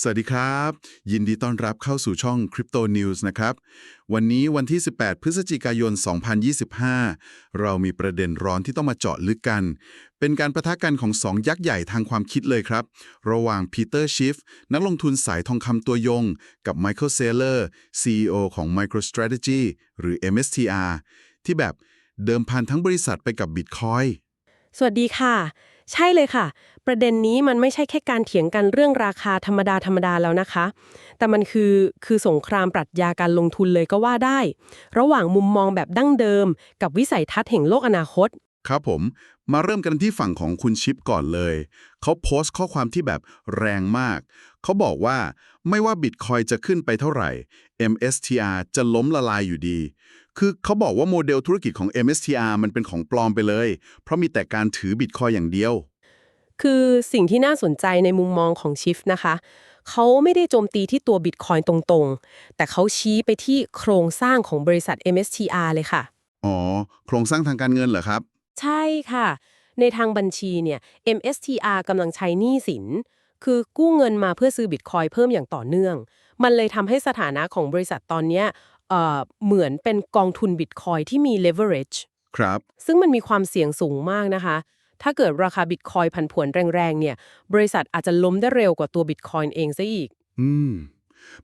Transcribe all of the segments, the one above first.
สวัสดีครับ ยินดีต้อนรับเข้าสู่ช่อง Crypto News นะครับ วันนี้วันที่ 18 พฤศจิกายน 2025 เรามีประเด็นร้อนที่ต้องมาเจาะลึกกัน เป็นการประทะกันของสองยักษ์ใหญ่ทางความคิดเลยครับ ระหว่างปีเตอร์ชิฟนักลงทุนสายทองคำตัวยง กับไมเคิลเซเลอร์ CEO ของ MicroStrategy หรือ MSTR ที่แบบเดิมพันทั้งบริษัทไปกับ Bitcoin สวัสดีค่ะ ใช่เลยค่ะ ประเด็นนี้มันไม่ใช่แค่การเถียงกันเรื่องราคาธรรมดาธรรมดาแล้วนะคะ แต่มันคือคือสงครามปรัชญาการลงทุนเลยก็ว่าได้ ระหว่างมุมมองแบบดั้งเดิม กับวิสัยทัศน์แห่งโลกอนาคต ครับผม มาเริ่มกันที่ฝั่งของคุณชิปก่อนเลย เขาโพสต์ข้อความที่แบบแรงมาก เขาบอกว่าไม่ว่าบิตคอยจะขึ้นไปเท่าไหร่ MSTR จะล้มละลายอยู่ดี คือเขาบอกว่าโมเดลธุรกิจของ MSTR มันเป็นของปลอมไปเลย เพราะมีแต่การถือบิตคอยอย่างเดียว คือสิ่งที่น่าสนใจในมุมมองของชิฟนะคะเขาไม่ได้โจมตีที่ตัวบิตคอยตรงๆ แต่เขาชี้ไปที่โครงสร้างของบริษัท MSTR เลยค่ะ อ๋อ โครงสร้างทางการเงินเหรอครับ ใช่ค่ะ ในทางบัญชีเนี่ย MSTR กำลังใช้หนี้สิน คือกู้เงินมาเพื่อซื้อบิตคอยเพิ่มอย่างต่อเนื่อง มันเลยทำให้สถานะของบริษัทตอนเนี้ยเอ่อเหมือนเป็นกองทุนบิตคอยที่มี leverage ครับ ซึ่งมันมีความเสี่ยงสูงมากนะคะ ถ้าเกิดราคาบิตคอยผันผวนแรงๆเนี่ย บริษัทอาจจะล้มได้เร็วกว่าตัวบิตคอยเองซะอีก อืม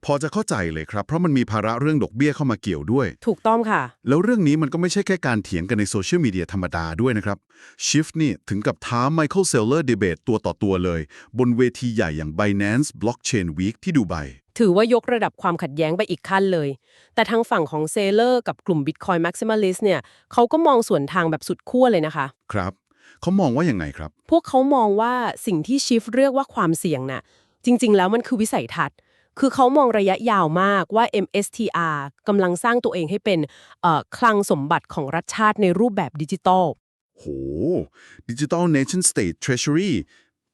พอจะเข้าใจเลยครับ เพราะมันมีภาระเรื่องดอกเบี้ยเข้ามาเกี่ยวด้วย ถูกต้องค่ะ แล้วเรื่องนี้มันก็ไม่ใช่แค่การเถียงกันในโซเชียลมีเดียธรรมดาด้วยนะครับชิฟนี่ถึงกับท้า Michael Saylor Debate ตัวต่อตัวเลย บนเวทีใหญ่อย่าง Binance Blockchain Week ที่ดูไบถือว่ายกระดับความขัดแย้งไปอีกขั้นเลย แต่ทางฝั่งของเซเลอร์กับกลุ่ม Bitcoin Maximalist เนี่ยเขาก็มองส่วนทางแบบสุดขั้วเลยนะคะ ครับ เขามองว่าอย่างไงครับ พวกเขามองว่าสิ่งที่ชิฟเรียกว่าความเสี่ยงน่ะ จริง ๆ แล้วมันคือวิสัยทัศน์ คือเขามองระยะยาวมากว่า MSTR กำลังสร้างตัวเองให้เป็นเอ่อคลังสมบัติของรัฐชาติในรูปแบบดิจิตอลโห Digital Nation State Treasury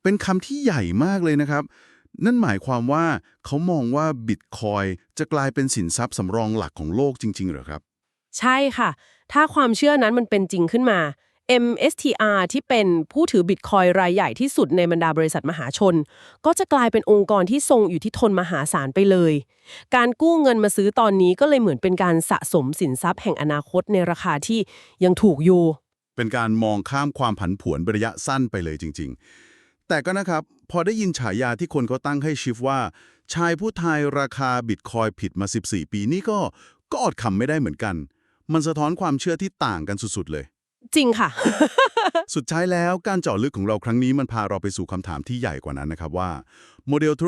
เป็นคำที่ใหญ่มากเลยนะครับ นั่นหมายความว่าเขามองว่า Bitcoin จะกลายเป็นสินทรัพย์สำรองหลักของโลกจริง ๆ เหรอครับ ใช่ค่ะ ถ้าความเชื่อนั้นมันเป็นจริงขึ้นมา MSTR ที่เป็นผู้ถือบิตคอยรายใหญ่ที่สุดในบรรดาบริษัทมหาชน ก็จะกลายเป็นองค์กรที่ทรงอยู่ที่ทนมหาศาลไปเลย การกู้เงินมาซื้อตอนนี้ก็เลยเหมือนเป็นการสะสมสินทรัพย์แห่งอนาคตในราคาที่ยังถูกอยู่ เป็นการมองข้ามความผันผวนระยะสั้นไปเลยจริง ๆ แต่ก็นะครับ พอได้ยินฉายาที่คนเขาตั้งให้ชิฟว่า ชายผู้ทายราคาบิตคอยผิดมา 14 ปีนี่ก็ก็อดคำไม่ได้เหมือนกัน มันสะท้อนความเชื่อที่ต่างกันสุดๆเลย จริงค่ะ สุดท้ายแล้วการเจาะลึกของเราครั้งนี้มันพาเราไปสู่คำถามที่ใหญ่กว่านั้นนะครับว่าโมเดลธุร